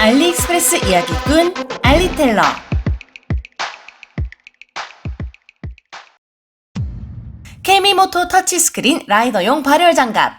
알리익스프레스 이야기꾼 알리텔러 케미모토 터치스크린 라이더용 발열 장갑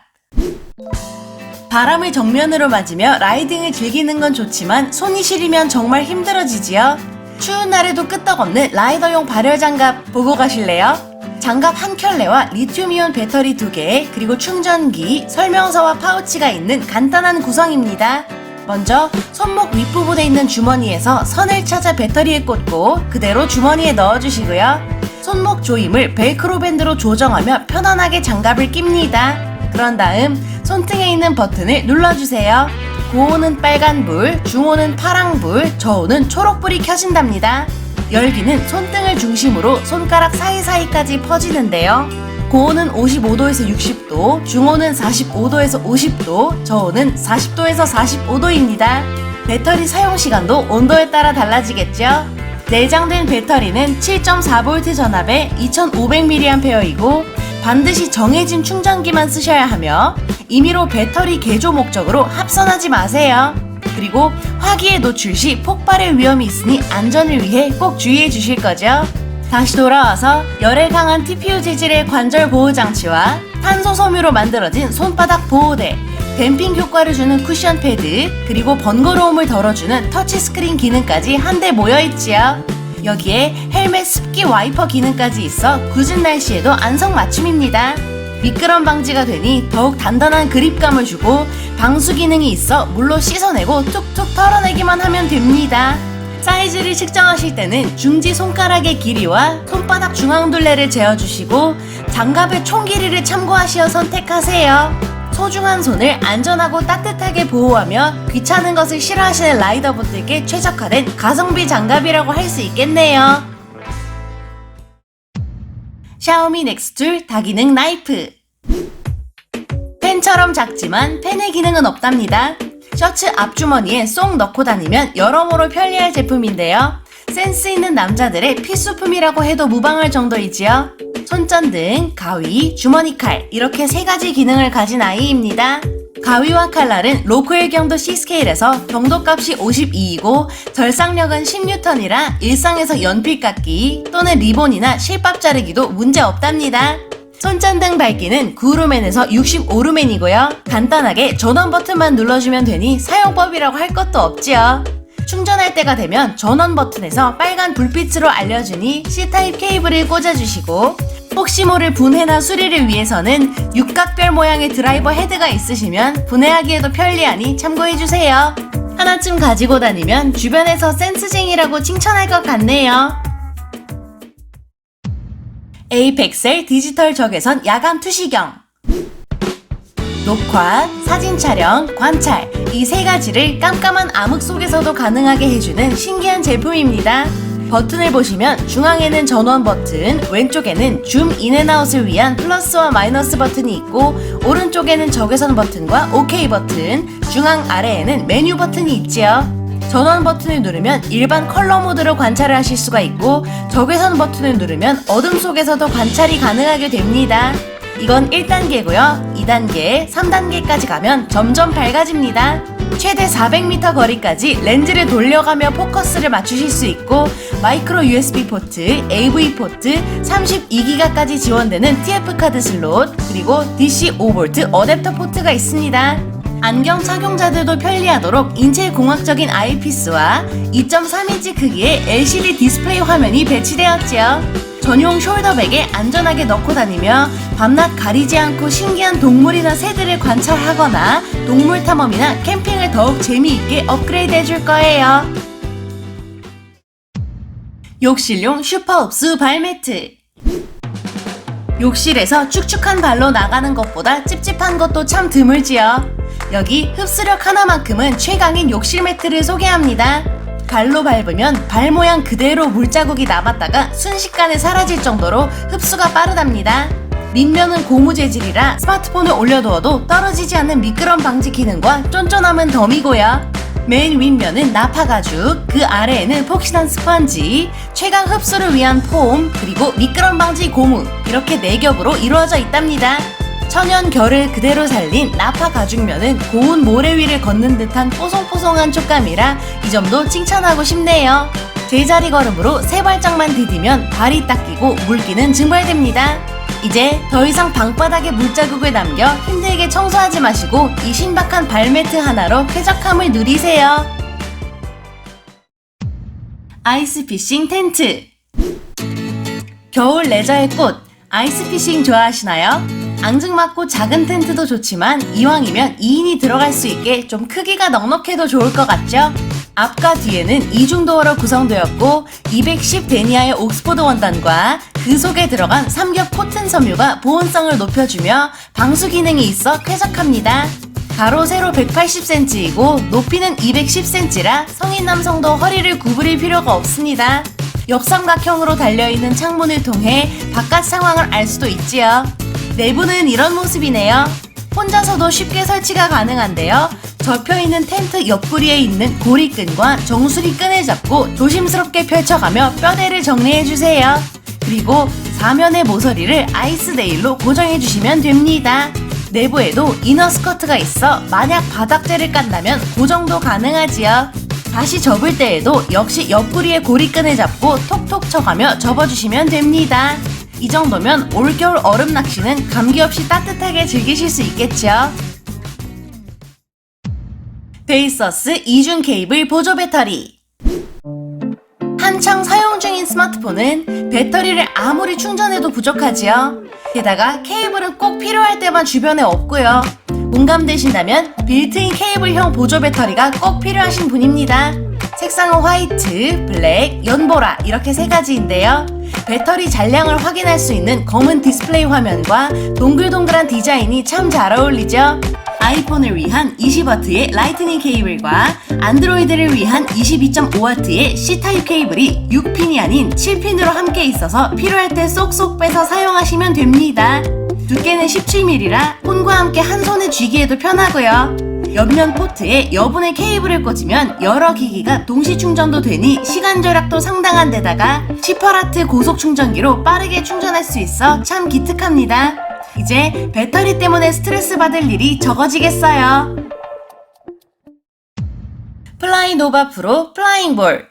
바람을 정면으로 맞으며 라이딩을 즐기는 건 좋지만 손이 시리면 정말 힘들어지지요. 추운 날에도 끄떡없는 라이더용 발열 장갑 보고 가실래요? 장갑 한 켤레와 리튬이온 배터리 두 개, 그리고 충전기, 설명서와 파우치가 있는 간단한 구성입니다. 먼저 손목 윗부분에 있는 주머니에서 선을 찾아 배터리에 꽂고 그대로 주머니에 넣어주시고요. 손목 조임을 벨크로 밴드로 조정하며 편안하게 장갑을 낍니다. 그런 다음 손등에 있는 버튼을 눌러주세요. 고온은 빨간불, 중온은 파랑불, 저온은 초록불이 켜진답니다. 열기는 손등을 중심으로 손가락 사이사이까지 퍼지는데요. 고온은 55도에서 60도, 중온은 45도에서 50도, 저온은 40도에서 45도입니다. 배터리 사용 시간도 온도에 따라 달라지겠죠? 내장된 배터리는 7.4V 전압에 2500mAh이고 반드시 정해진 충전기만 쓰셔야 하며 임의로 배터리 개조 목적으로 합선하지 마세요. 그리고 화기에 노출 시 폭발의 위험이 있으니 안전을 위해 꼭 주의해 주실 거죠. 다시 돌아와서 열에 강한 TPU 재질의 관절 보호 장치와 탄소 섬유로 만들어진 손바닥 보호대, 댐핑 효과를 주는 쿠션 패드, 그리고 번거로움을 덜어주는 터치 스크린 기능까지 한데 모여 있지요. 여기에 헬멧 습기 와이퍼 기능까지 있어 굳은 날씨에도 안성맞춤입니다. 미끄럼 방지가 되니 더욱 단단한 그립감을 주고 방수 기능이 있어 물로 씻어내고 툭툭 털어내기만 하면 됩니다. 사이즈를 측정하실 때는 중지 손가락의 길이와 손바닥 중앙둘레를 재어주시고 장갑의 총 길이를 참고하시어 선택하세요. 소중한 손을 안전하고 따뜻하게 보호하며 귀찮은 것을 싫어하시는 라이더분들께 최적화된 가성비 장갑이라고 할 수 있겠네요. 샤오미 넥스툴 다기능 나이프 펜처럼 작지만 펜의 기능은 없답니다. 셔츠 앞주머니에 쏙 넣고 다니면 여러모로 편리할 제품인데요. 센스 있는 남자들의 필수품이라고 해도 무방할 정도이지요. 손전등, 가위, 주머니 칼 이렇게 세 가지 기능을 가진 아이입니다. 가위와 칼날은 로컬 경도 C스케일에서 경도값이 52이고 절상력은 10N이라 일상에서 연필 깎기 또는 리본이나 실밥 자르기도 문제 없답니다. 손전등 밝기는 9루멘에서 65루멘이고요. 간단하게 전원 버튼만 눌러주면 되니 사용법이라고 할 것도 없지요. 충전할 때가 되면 전원 버튼에서 빨간 불빛으로 알려주니 C타입 케이블을 꽂아주시고 혹시 모를 분해나 수리를 위해서는 육각별 모양의 드라이버 헤드가 있으시면 분해하기에도 편리하니 참고해주세요. 하나쯤 가지고 다니면 주변에서 센스쟁이라고 칭찬할 것 같네요. 에이펙셀 디지털 적외선 야간 투시경 녹화, 사진 촬영, 관찰 이 세 가지를 깜깜한 암흑 속에서도 가능하게 해주는 신기한 제품입니다. 버튼을 보시면 중앙에는 전원 버튼, 왼쪽에는 줌 인앤아웃을 위한 플러스와 마이너스 버튼이 있고 오른쪽에는 적외선 버튼과 OK 버튼, 중앙 아래에는 메뉴 버튼이 있지요. 전원 버튼을 누르면 일반 컬러 모드로 관찰을 하실 수가 있고 적외선 버튼을 누르면 어둠 속에서도 관찰이 가능하게 됩니다. 이건 1단계고요. 2단계, 3단계까지 가면 점점 밝아집니다. 최대 400m 거리까지 렌즈를 돌려가며 포커스를 맞추실 수 있고 마이크로 USB 포트, AV 포트, 32기가까지 지원되는 TF 카드 슬롯, 그리고 DC 5V 어댑터 포트가 있습니다. 안경 착용자들도 편리하도록 인체 공학적인 아이피스와 2.3인치 크기의 LCD 디스플레이 화면이 배치되었지요. 전용 숄더백에 안전하게 넣고 다니며 밤낮 가리지 않고 신기한 동물이나 새들을 관찰하거나 동물 탐험이나 캠핑을 더욱 재미있게 업그레이드 해줄 거예요. 욕실용 슈퍼흡수 발매트 욕실에서 축축한 발로 나가는 것보다 찝찝한 것도 참 드물지요. 여기 흡수력 하나만큼은 최강인 욕실 매트를 소개합니다. 발로 밟으면 발 모양 그대로 물자국이 남았다가 순식간에 사라질 정도로 흡수가 빠르답니다. 밑면은 고무 재질이라 스마트폰을 올려두어도 떨어지지 않는 미끄럼 방지 기능과 쫀쫀함은 덤이고요. 맨 윗면은 나파 가죽, 그 아래에는 폭신한 스펀지, 최강 흡수를 위한 폼, 그리고 미끄럼 방지 고무 이렇게 네 겹으로 이루어져 있답니다. 천연 결을 그대로 살린 나파 가죽면은 고운 모래 위를 걷는 듯한 뽀송뽀송한 촉감이라 이 점도 칭찬하고 싶네요. 제자리 걸음으로 세 발짝만 디디면 발이 닦이고 물기는 증발됩니다. 이제 더 이상 방바닥에 물자국을 남겨 힘들게 청소하지 마시고 이 신박한 발매트 하나로 쾌적함을 누리세요. 아이스피싱 텐트 겨울 레저의 꽃 아이스피싱 좋아하시나요? 앙증맞고 작은 텐트도 좋지만 이왕이면 2인이 들어갈 수 있게 좀 크기가 넉넉해도 좋을 것 같죠? 앞과 뒤에는 이중도어로 구성되었고 210 데니아의 옥스포드 원단과 그 속에 들어간 삼겹 코튼 섬유가 보온성을 높여주며 방수 기능이 있어 쾌적합니다. 가로 세로 180cm이고 높이는 210cm라 성인 남성도 허리를 구부릴 필요가 없습니다. 역삼각형으로 달려있는 창문을 통해 바깥 상황을 알 수도 있지요. 내부는 이런 모습이네요. 혼자서도 쉽게 설치가 가능한데요. 접혀있는 텐트 옆구리에 있는 고리끈과 정수리 끈을 잡고 조심스럽게 펼쳐가며 뼈대를 정리해주세요. 그리고 사면의 모서리를 아이스네일로 고정해주시면 됩니다. 내부에도 이너 스커트가 있어 만약 바닥재를 깐다면 고정도 가능하지요. 다시 접을 때에도 역시 옆구리에 고리끈을 잡고 톡톡 쳐가며 접어주시면 됩니다. 이 정도면 올겨울 얼음 낚시는 감기 없이 따뜻하게 즐기실 수 있겠죠. 베이서스 이중 케이블 보조 배터리 한창 사용 중인 스마트폰은 배터리를 아무리 충전해도 부족하지요. 게다가 케이블은 꼭 필요할 때만 주변에 없고요. 공감되신다면 빌트인 케이블형 보조 배터리가 꼭 필요하신 분입니다. 색상은 화이트, 블랙, 연보라 이렇게 세 가지인데요. 배터리 잔량을 확인할 수 있는 검은 디스플레이 화면과 동글동글한 디자인이 참 잘 어울리죠. 아이폰을 위한 20W의 라이트닝 케이블과 안드로이드를 위한 22.5W의 C타입 케이블이 6핀이 아닌 7핀으로 함께 있어서 필요할 때 쏙쏙 빼서 사용하시면 됩니다. 두께는 17mm라 폰과 함께 한 손에 쥐기에도 편하고요. 옆면 포트에 여분의 케이블을 꽂으면 여러 기기가 동시 충전도 되니 시간 절약도 상당한 데다가 18W 고속 충전기로 빠르게 충전할 수 있어 참 기특합니다. 이제 배터리 때문에 스트레스 받을 일이 적어지겠어요. 플라이 노바 프로 플라잉 볼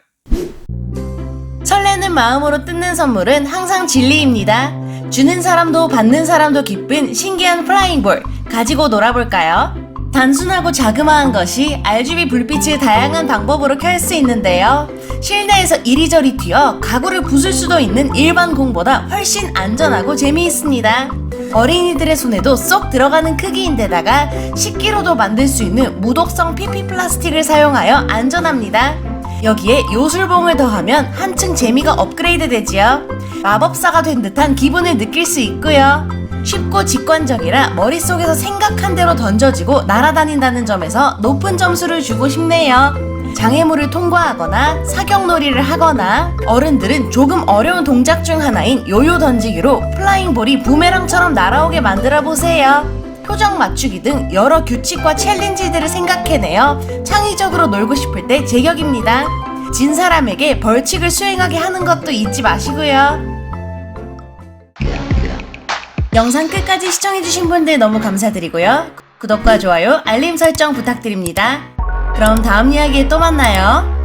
설레는 마음으로 뜯는 선물은 항상 진리입니다. 주는 사람도 받는 사람도 기쁜 신기한 플라잉 볼 가지고 놀아볼까요? 단순하고 자그마한 것이 RGB 불빛을 다양한 방법으로 켤 수 있는데요. 실내에서 이리저리 튀어 가구를 부술 수도 있는 일반 공보다 훨씬 안전하고 재미있습니다. 어린이들의 손에도 쏙 들어가는 크기인데다가 10kg도 만들 수 있는 무독성 PP 플라스틱을 사용하여 안전합니다. 여기에 요술봉을 더하면 한층 재미가 업그레이드 되지요. 마법사가 된 듯한 기분을 느낄 수 있고요. 쉽고 직관적이라 머릿속에서 생각한 대로 던져지고 날아다닌다는 점에서 높은 점수를 주고 싶네요. 장애물을 통과하거나 사격놀이를 하거나 어른들은 조금 어려운 동작 중 하나인 요요 던지기로 플라잉볼이 부메랑처럼 날아오게 만들어 보세요. 표정 맞추기 등 여러 규칙과 챌린지들을 생각해내어 창의적으로 놀고 싶을 때 제격입니다. 진 사람에게 벌칙을 수행하게 하는 것도 잊지 마시고요. 영상 끝까지 시청해주신 분들 너무 감사드리고요. 구독과 좋아요, 알림 설정 부탁드립니다. 그럼 다음 이야기에 또 만나요.